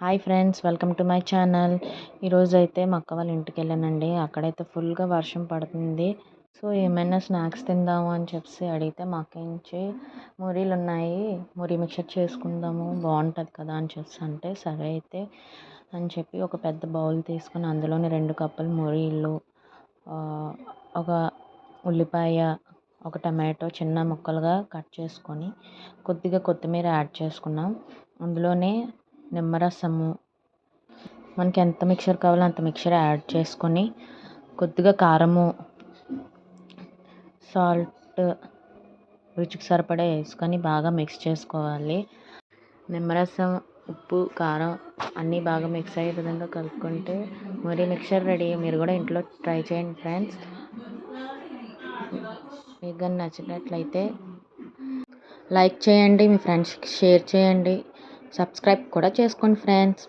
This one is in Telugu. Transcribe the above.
Hi friends welcome to my channel. ఈరోజు అయితే మా అక్క వాళ్ళ ఇంటికి వెళ్ళానండి. అక్కడైతే ఫుల్గా వర్షం పడుతుంది. సో ఏమైనా స్నాక్స్ తిందాము అని చెప్పి అడిగితే మా అక్క నుంచి మురీలు ఉన్నాయి మురి మిక్చర్ చేసుకుందాము బాగుంటుంది కదా అని చెప్పి అంటే సరే అయితే అని చెప్పి ఒక పెద్ద బౌల్ తీసుకొని అందులోని రెండు కప్పులు మురీలు ఒక ఉల్లిపాయ ఒక టమాటో చిన్న ముక్కలుగా కట్ చేసుకొని కొద్దిగా కొత్తిమీర యాడ్ చేసుకున్నాం. అందులోనే నిమ్మరసము. మనకి ఎంత మిక్చర్ కావాలో అంత మిక్చర్ యాడ్ చేసుకొని కొద్దిగా కారము సాల్ట్ రుచికి సరిపడా వేసుకొని బాగా మిక్స్ చేసుకోవాలి. నిమ్మరసం ఉప్పు కారం అన్నీ బాగా మిక్స్ అయ్యే విధంగా కలుపుకుంటే మరి మిక్చర్ రెడీ మీరు కూడా ఇంట్లో ట్రై చేయండి ఫ్రెండ్స్ మీకు కానీ నచ్చినట్లయితే లైక్ చేయండి మీ ఫ్రెండ్స్కి షేర్ చేయండి. సబ్స్క్రైబ్ కూడా చేసుకోండి ఫ్రెండ్స్.